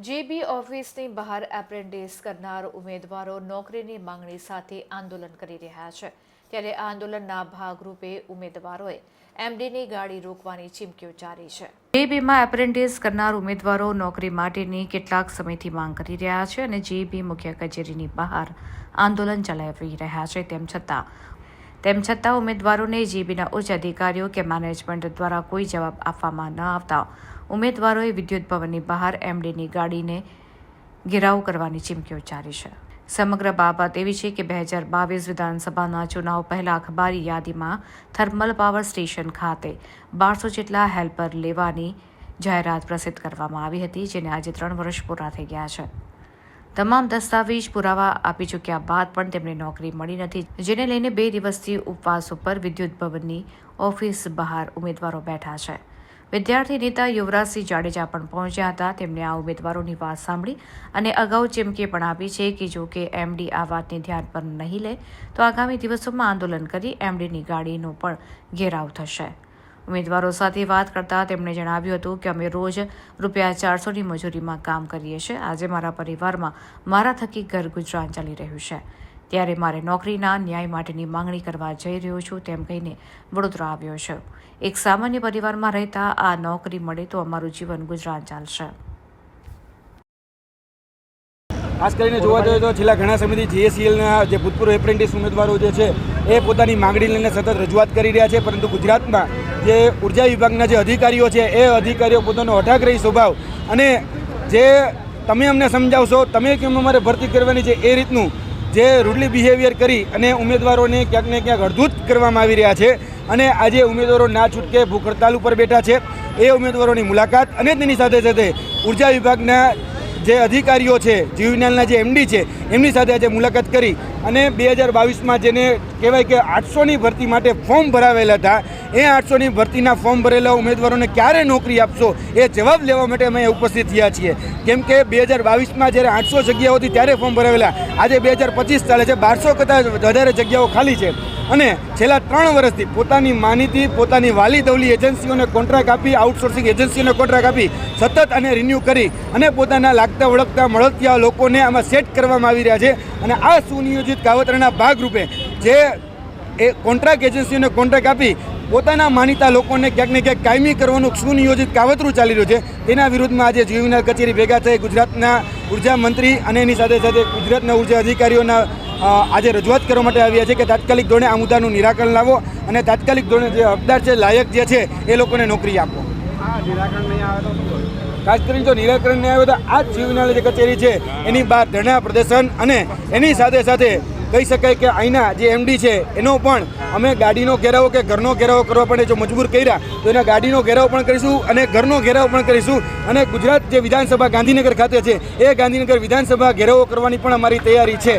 જેબી ઓફિસની બહાર એપ્રેન્ટિસ કરનાર ઉમેદવારો નોકરીની માંગણી સાથે આંદોલન કરી રહ્યા છે. ત્યારે આંદોલનના ભાગરૂપે ઉમેદવારોએ એમડીની ગાડી રોકવાની ચીમકી ઉચ્ચારી છે. જેબીમાં એપ્રેન્ટિસ કરનાર ઉમેદવારો નોકરી માટેની કેટલાક સમયથી માંગ કરી રહ્યા છે અને જેબી મુખ્ય કચેરીની બહાર આંદોલન ચલાવી રહ્યા છે. તેમ છતાં તેમ છતાં ઉમેદવારોને જીબીના ઉચ્ચ અધિકારીઓ કે મેનેજમેન્ટ દ્વારા કોઈ જવાબ આપવામાં ન આવતા ઉમેદવારોએ વિદ્યુત ભવનની બહાર એમડીની ગાડીને ઘેરાવ કરવાની ચીમકી ઉચ્ચારી છે. સમગ્ર બાબત એવી છે કે બે હજાર બાવીસ વિધાનસભાના ચુનાવ પહેલા અખબારી યાદીમાં થર્મલ પાવર સ્ટેશન ખાતે બારસો જેટલા હેલ્પર લેવાની જાહેરાત પ્રસિદ્ધ કરવામાં આવી હતી, જેને આજે ત્રણ વર્ષ પૂરા થઈ ગયા છે. તમામ દસ્તાવેજ પુરાવા આપી ચૂક્યા બાદ પણ તેમને નોકરી મળી નથી, જેને લઈને બે દિવસથી ઉપવાસ ઉપર વિદ્યુત ભવનની ઓફિસ બહાર ઉમેદવારો બેઠા છે. વિદ્યાર્થી નેતા યુવરાજસિંહ જાડેજા પણ પહોંચ્યા હતા. તેમણે આ ઉમેદવારોની વાત સાંભળી અને અગાઉ ચીમકી પણ આપી છે કે જો કે એમડી આ વાતને ધ્યાન પર નહીં લે, તો આગામી દિવસોમાં આંદોલન કરી એમડીની ગાડીનો પણ ઘેરાવ થશે. ઉમેદવારો સાથે વાત કરતા તેમણે જણાવ્યું હતું કે અમે રોજ રૂપિયા ચારસોની મજૂરીમાં કામ કરીએ છીએ. આજે મારા પરિવારમાં મારા થકી ઘર ગુજરાન ચાલી રહ્યું છે. ત્યારે મારે નોકરીના ન્યાય માટેની માંગણી કરવા જઈ રહ્યો છું તેમ કહીને વડોદરા આવ્યો છે. એક સામાન્ય પરિવારમાં રહેતા આ નોકરી મળે તો અમારું જીવન ગુજરાન ચાલશે. ખાસ કરીને જોવા જઈએ તો છેલ્લા ઘણા સમયથી જીએસસીએલના જે ભૂતપૂર્વ એપ્રેન્ટિસ ઉમેદવારો જે છે, એ પોતાની માંગણી લઈને સતત રજૂઆત કરી રહ્યા છે, પરંતુ ગુજરાતમાં જે ઊર્જા વિભાગના જે અધિકારીઓ છે, એ અધિકારીઓ પોતાનો અઠાગ્રહી સ્વભાવ. અને જે તમે અમને સમજાવશો, તમે કેમ અમારે ભરતી કરવાની છે, એ રીતનું જે રૂડલી બિહેવિયર કરી અને ઉમેદવારોને ક્યાંક ને ક્યાંક અડધૂત કરવામાં આવી રહ્યા છે અને આજે ઉમેદવારો ના છૂટકે ભૂખ હડતાલ ઉપર બેઠા છે. એ ઉમેદવારોની મુલાકાત અને તેની સાથે સાથે ઊર્જા વિભાગના જે અધિકારીઓ છે જીવવિજ્ઞાનના જે એમડી છે, એમની સાથે આજે મુલાકાત કરી અને બે હજાર બાવીસમાં જેને કહેવાય કે આઠસોની ભરતી માટે ફોર્મ ભરાવેલા હતા, એ આઠસોની ભરતીના ફોર્મ ભરેલા ઉમેદવારોને ક્યારે નોકરી આપશો એ જવાબ લેવા માટે અમે ઉપસ્થિત થયા છીએ. કેમ કે બે હજાર બાવીસમાં જ્યારે આઠસો જગ્યાઓ હતી ત્યારે ફોર્મ ભરાવેલા, આજે બે હજાર પચીસ ચાલે છે, બારસો કરતાં વધારે જગ્યાઓ ખાલી છે. અને છેલ્લા ત્રણ વર્ષથી પોતાની માનીતી, પોતાની વાલી દવલી એજન્સીઓને કોન્ટ્રાક્ટ આપી આઉટસોર્સિંગ એજન્સીઓને કોન્ટ્રાક્ટ આપી, સતત અને રિન્યૂ કરી અને પોતાના લાગતા ઓળખતા મળતિયા લોકોને આમાં સેટ કરવામાં આવી રહ્યા છે અને આ સુનિયોજિત કાવતરાના ભાગરૂપે જે એ કોન્ટ્રાક્ટ એજન્સીઓને કોન્ટ્રાક્ટ આપી પોતાના માનીતા લોકોને ક્યાંક ને ક્યાંક કાયમી કરવાનું સુનિયોજિત કાવતરું ચાલી રહ્યું છે. તેના વિરુદ્ધમાં આજે જીવનાર કચેરી ભેગા થઈ ગુજરાતના ઊર્જા મંત્રી અને એની સાથે સાથે ગુજરાતના ઊર્જા અધિકારીઓના આજે રજૂઆત કરવા માટે આવ્યા છે કે તાત્કાલિક ધોરણે આ મુદ્દાનું નિરાકરણ લાવો અને તાત્કાલિક ધોરણે જે હકદાર છે, લાયક જે છે, એ લોકોને નોકરી આપો. ખાસ કરીને જો નિરાકરણ નહીં આવે તો આ જ જીવનાલય જે કચેરી છે. એની બહાર ધરણા પ્રદર્શન અને એની સાથે સાથે કહી શકાય કે અહીંના જે એમડી છે એનો પણ અમે ગાડીનો ઘેરાવો કે ઘરનો ઘેરાવો કરવા પડે જો મજબૂર કર્યા તો એના ગાડીનો ઘેરાવો પણ કરીશું અને ઘરનો ઘેરાવો પણ કરીશું. અને ગુજરાત જે વિધાનસભા ગાંધીનગર ખાતે છે એ ગાંધીનગર વિધાનસભા ઘેરાવો કરવાની પણ અમારી તૈયારી છે.